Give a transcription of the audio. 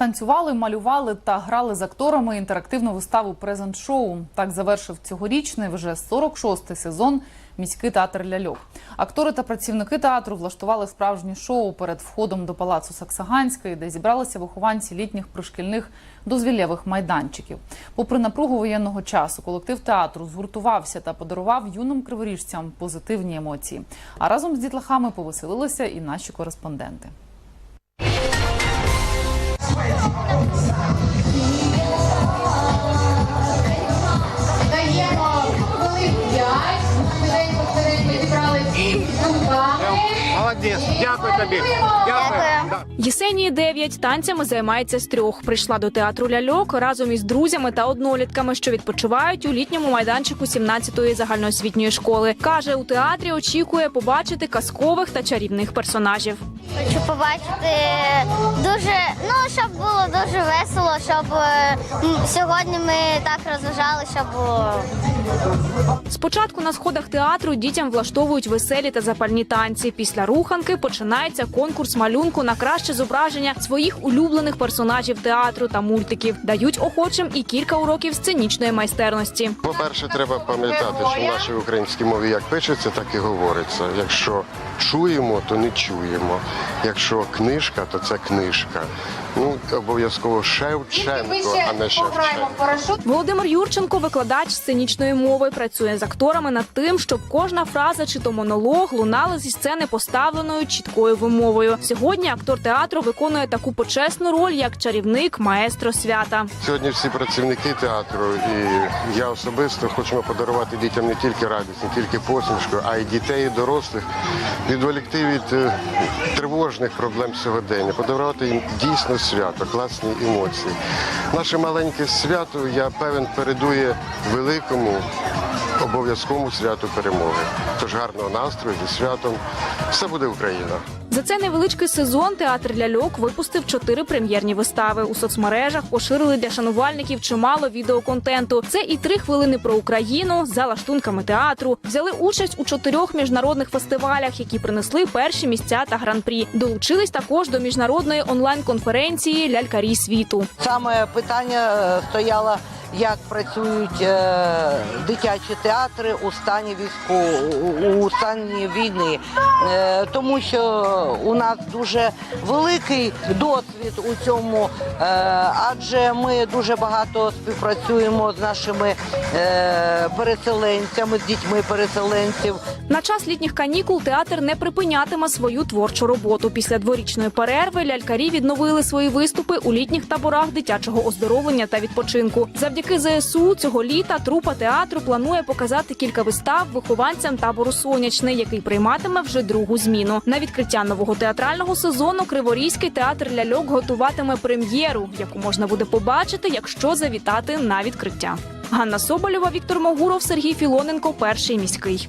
Танцювали, малювали та грали з акторами інтерактивну виставу презент-шоу. Так завершив цьогорічний вже 46-й сезон міський театр ляльок. Актори та працівники театру влаштували справжнє шоу перед входом до палацу Саксаганської, де зібралися вихованці літніх пришкільних дозвіллєвих майданчиків. Попри напругу воєнного часу, колектив театру згуртувався та подарував юним криворіжцям позитивні емоції. А разом з дітлахами повеселилися і наші кореспонденти. 何ですか? Молодець, дякую тобі. Дякую. Єсенії 9 танцями займається з трьох. Прийшла до театру ляльок разом із друзями та однолітками, що відпочивають у літньому майданчику 17-ї загальноосвітньої школи. каже, у театрі очікує побачити казкових та чарівних персонажів. Хочу побачити дуже, ну щоб було дуже весело, щоб е, сьогодні ми так розважали, щоб було. Спочатку на сходах театру дітям влаштовують веселі та запальні танці. Після руханки починається конкурс малюнку на краще зображення своїх улюблених персонажів театру та мультиків. Дають охочим і кілька уроків сценічної майстерності. По-перше, треба пам'ятати, що в нашій українській мові як пишеться, так і говориться. Якщо чуємо, то не чуємо. Якщо книжка, то це книжка. Ну, обов'язково Шевченко, а не Шевченко. Володимир Юрченко, викладач сценічної мови, працює з акторами над тим, щоб кожна фраза чи то монолог лунала зі сцени поставленою чіткою вимовою. Сьогодні актор театру виконує таку почесну роль, як чарівник маестро свята. Сьогодні всі працівники театру і я особисто хочемо подарувати дітям не тільки радість, не тільки посмішку, а й дітей і дорослих, відволікти від е, тривожних проблем сьогодення, подарувати їм дійсно свято, класні емоції. Наше маленьке свято, я певен, передує великому обов'язковому святу перемоги. Тож гарного настрою зі святом. Все буде Україна. За цей невеличкий сезон театр ляльок випустив чотири прем'єрні вистави. У соцмережах поширили для шанувальників чимало відеоконтенту. Це і три хвилини про Україну за лаштунками театру. Взяли участь у чотирьох міжнародних фестивалях, які принесли перші місця та гран-прі. Долучились також до міжнародної онлайн-конференції Лялькарі світу. Саме питання е, стояло, як працюють е, дитячі театри у стані війську, у- стані війни, Е, тому що у нас дуже великий досвід у цьому, е, адже ми дуже багато співпрацюємо з нашими е, переселенцями, з дітьми переселенців. На час літніх канікул театр не припинятиме свою творчу роботу. Після дворічної перерви лялькарі відновили свої виступи у літніх таборах дитячого оздоровлення та відпочинку. Завдяки ЗСУ цього літа трупа театру планує показати кілька вистав вихованцям табору Сонячний, який прийматиме вже другу зміну. На відкриття нового театрального сезону Криворізький театр ляльок готуватиме прем'єру, яку можна буде побачити, якщо завітати на відкриття. Ганна Соболєва, Віктор Могуров, Сергій Філоненко, перший міський.